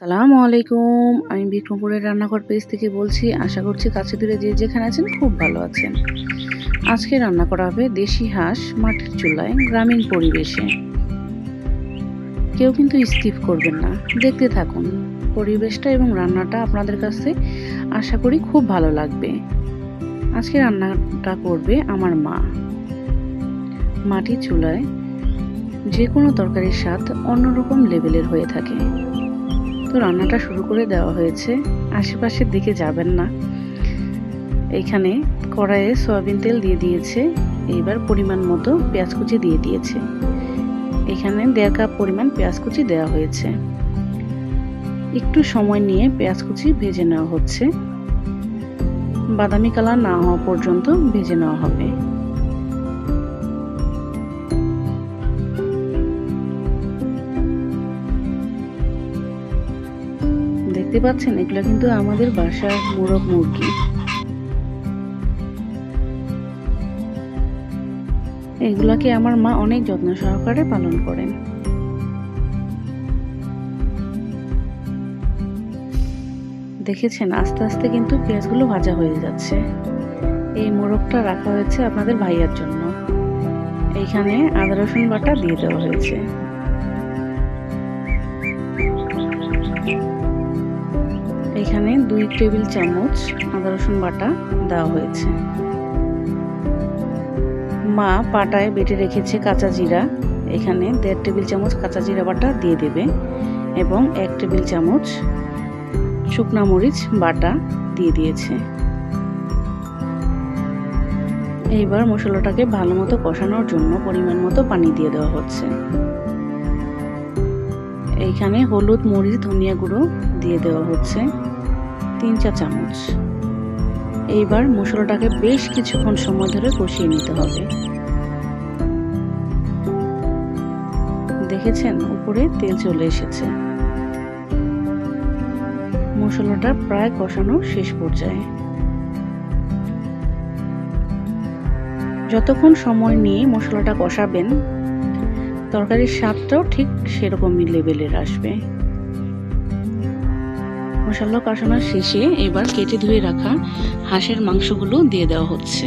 সালামু আলাইকুম। আমি বিক্রমপুরের রান্নাঘর পেজ থেকে বলছি, আশা করছি কাছে দূরে যে যেখানে আছেন খুব ভালো আছেন। আজকে রান্না করা হবে দেশি হাঁস মাটির চুলায় গ্রামীণ পরিবেশে। কেউ কিন্তু স্কিপ করবেন না, দেখতে থাকুন। পরিবেশটা এবং রান্নাটা আপনাদের কাছে আশা করি খুব ভালো লাগবে। আজকে রান্নাটা করবে আমার মা। মাটির চুলায় যে কোনো তরকারির স্বাদ অন্যরকম লেভেলের হয়ে থাকে। তো রান্নাটা শুরু করে দেওয়া হয়েছে, আশেপাশের দিকে যাবেন না। এখানে কড়াইয়ে সয়াবিন তেল দিয়ে দিয়েছে এইবার পরিমাণ মতো পেঁয়াজ কুচি দিয়ে দিয়েছে। এখানে দেড় কাপ পরিমাণ পেঁয়াজ কুচি দেওয়া হয়েছে। একটু সময় নিয়ে পেঁয়াজ কুচি ভেজে নেওয়া হচ্ছে। বাদামি কালার না হওয়া পর্যন্ত ভেজে নেওয়া হবে। দেখতে পাচ্ছেন? এগুলো কিন্তু আমাদের বাসার মোরগ মুরগি। এগুলাকে আমার মা অনেক যত্ন সহকারে পালন করেন। দেখেছেন? আস্তে আস্তে কিন্তু পেঁয়াজগুলো ভাজা হয়ে যাচ্ছে। এই মোরগটা রাখা হয়েছে আপনাদের ভাইয়ার জন্য। এইখানে আদা রসুন বাটা দিয়ে দেওয়া হয়েছে। দুই টেবিল চামচ, আদা রসুন বাটা দেওয়া হয়েছে। মা পাটায় বেটে রেখেছে কাঁচা জিরা। এখানে দেড় টেবিল চামচ কাঁচা জিরা বাটা দিয়ে দেবে এবং এক টেবিল চামচ শুকনা মরিচ বাটা দিয়ে দিয়েছে। এইবার মশলাটাকে ভালো মতো কষানোর জন্য পরিমাণ মতো পানি দিয়ে দেওয়া হচ্ছে। এইখানে হলুদ, মরিচ, ধনিয়া গুঁড়ো দিয়ে দেওয়া হচ্ছে। তিন চা চামচ। এইবার মশলাটাকে বেশ কিছুক্ষণ সময় ধরে কষিয়ে নিতে হবে। দেখেছেন, উপরে তেল চলে এসেছে। মশলাটা প্রায় কষানো শেষ পর্যায়ে। যতক্ষণ সময় নিয়ে মশলাটা কষাবেন, তরকারির স্বাদটাও ঠিক সেরকমই লেভেলের আসবে। মশলা কষানোর শেষে এবার কেটে ধুয়ে রাখা হাঁসের মাংসগুলো দিয়ে দেওয়া হচ্ছে।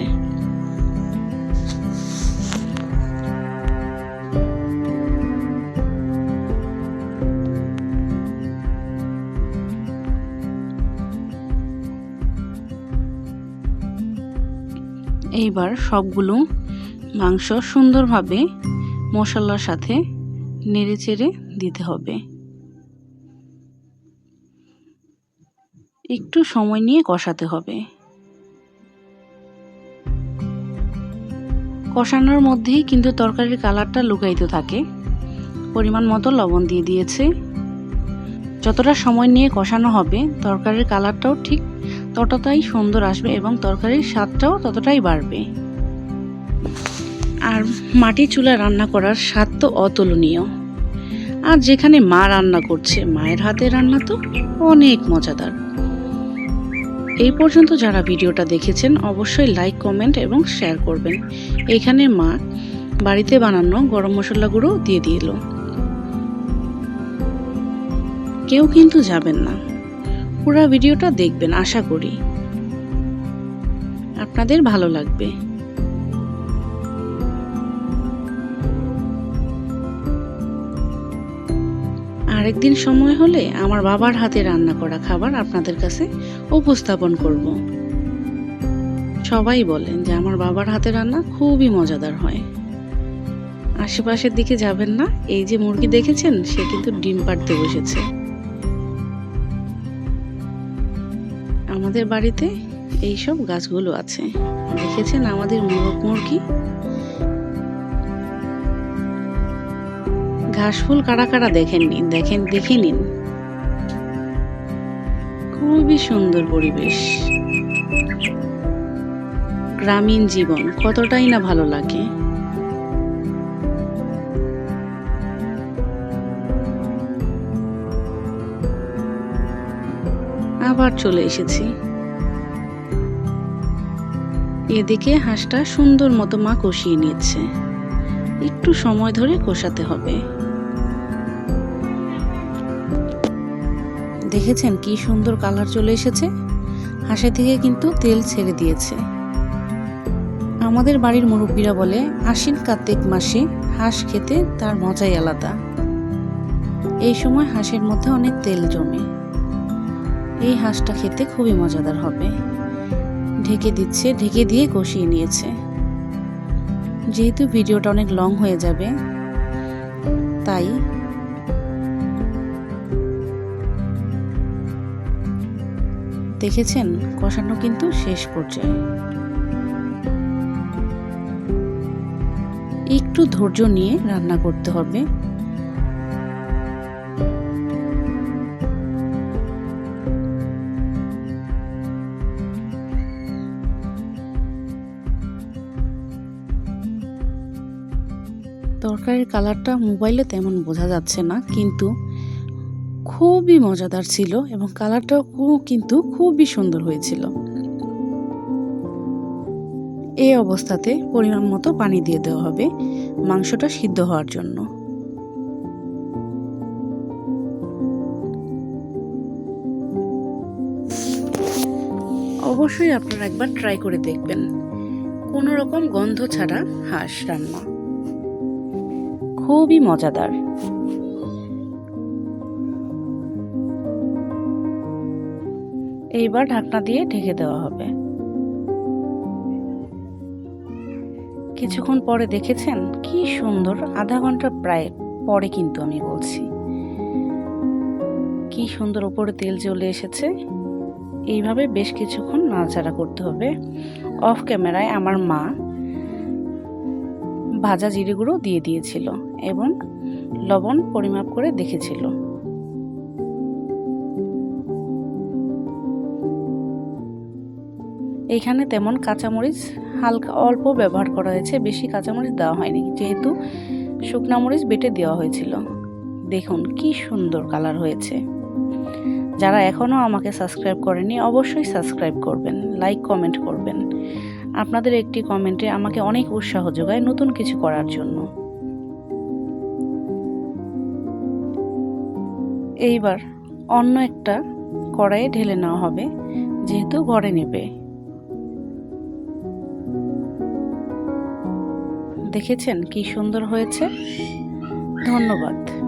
এইবার সবগুলো মাংস সুন্দরভাবে মশলার সাথে নেড়ে চেড়ে দিতে হবে। একটু সময় নিয়ে কষাতে হবে। কষানোর মধ্যেই কিন্তু তরকারির কালারটা লুকাইতে থাকে। পরিমাণ মতো লবণ দিয়ে দিয়েছে। যতটা সময় নিয়ে কষানো হবে, তরকারির কালারটাও ঠিক ততটাই সুন্দর আসবে এবং তরকারির স্বাদটাও ততটাই বাড়বে। আর মাটি চুলা রান্না করার স্বাদ তো অতুলনীয়। আর যেখানে মা রান্না করছে, মায়ের হাতে রান্না তো অনেক মজাদার। এই পর্যন্ত যারা ভিডিওটা দেখেছেন, অবশ্যই লাইক কমেন্ট এবং শেয়ার করবেন। এখানে মা বাড়িতে বানানো গরম মশলা গুঁড়ো দিয়ে দিল। কেউ কিন্তু যাবেন না। পুরা ভিডিওটা দেখবেন, আশা করি। আপনাদের ভালো লাগবে। আরেকদিন সময় হলে আমার বাবার হাতে রান্না করা খাবার আপনাদের কাছে উপস্থাপন করব। সবাই বলেন যে আমার বাবার হাতে রান্না খুবই মজাদার হয়। আশেপাশের দিকে যাবেন না, এই যে মুরগি দেখেছেন, সে কিন্তু ডিম পাড়তে বসেছে। আমাদের বাড়িতে এই সব গাছগুলো আছে। দেখেছেন আমাদের মোরগ মুরগি? ঘাস ফুল কারা কারা দেখেন নিন দেখেন, দেখে নিন। খুবই সুন্দর পরিবেশ। গ্রামীণ জীবন, কতটাই না ভালো লাগে। আবার চলে এসেছি। এদিকে হাঁসটা সুন্দর মতো মা কষিয়ে নিচ্ছে। একটু সময় ধরে কষাতে হবে। দেখেছেন কি সুন্দর কালার চলে এসেছে? হাঁসের থেকে কিন্তু তেল ছেড়ে দিয়েছে। আমাদের বাড়ির মুরব্বীরা বলে, আশ্বিন কার্তিক মাসে, হাঁস খেতে তার মজাই আলাদা। এই সময় হাঁসের মধ্যে অনেক তেল জমে। এই হাঁসটা খেতে খুবই মজাদার হবে। ঢেকে দিচ্ছে, ঢেকে দিয়ে কষিয়ে নিয়েছে। যেহেতু ভিডিওটা অনেক লং হয়ে যাবে, তাই দেখেছেন, কষানো কিন্তু শেষ পর্যায়ে। একটু ধৈর্য নিয়ে রান্না করতে হবে। তরকারির কালারটা মোবাইলে তেমন বোঝা যাচ্ছে না, কিন্তু খুবই মজাদার ছিল এবং কালারটাও কিন্তু খুবই সুন্দর হয়েছিল। এই অবস্থাতে পরিমাণ মতো পানি দিয়ে দেওয়া হবে মাংসটা সিদ্ধ হওয়ার জন্য। অবশ্যই আপনারা একবার ট্রাই করে দেখবেন। কোনো রকম গন্ধ ছাড়া হাঁস রান্না। খুবই মজাদার। এইবার ঢাকনা দিয়ে ঢেকে দেওয়া হবে। কিছুক্ষণ পরে দেখেছেন কি সুন্দর, আধা ঘণ্টা প্রায় পরে কিন্তু আমি বলছি। কি সুন্দর ওপরে তেল চলে এসেছে। এইভাবে বেশ কিছুক্ষণ নাড়াচাড়া করতে হবে। অফ ক্যামেরায় আমার মা ভাজা জিরে গুঁড়ো দিয়ে দিয়েছিল এবং লবণ পরিমাপ করে দেখেছিল। এইখানে তেমন কাঁচামরিচ হালকা অল্প ব্যবহার করা হয়েছে, বেশি কাঁচামরিচ দেওয়া হয়নি, যেহেতু শুকনা মরিচ বেটে দেওয়া হয়েছিল। দেখুন কি সুন্দর কালার হয়েছে। যারা এখনও আমাকে সাবস্ক্রাইব করেনি, অবশ্যই সাবস্ক্রাইব করবেন, লাইক, কমেন্ট করবেন। আপনাদের একটি কমেন্টে আমাকে অনেক উৎসাহ যোগায় নতুন কিছু করার জন্য। এইবার অন্য একটা কড়াইয়ে ঢেলে নেওয়া হবে, যেহেতু ঘরে নেবে। দেখেছেন কি সুন্দর হয়েছে? ধন্যবাদ।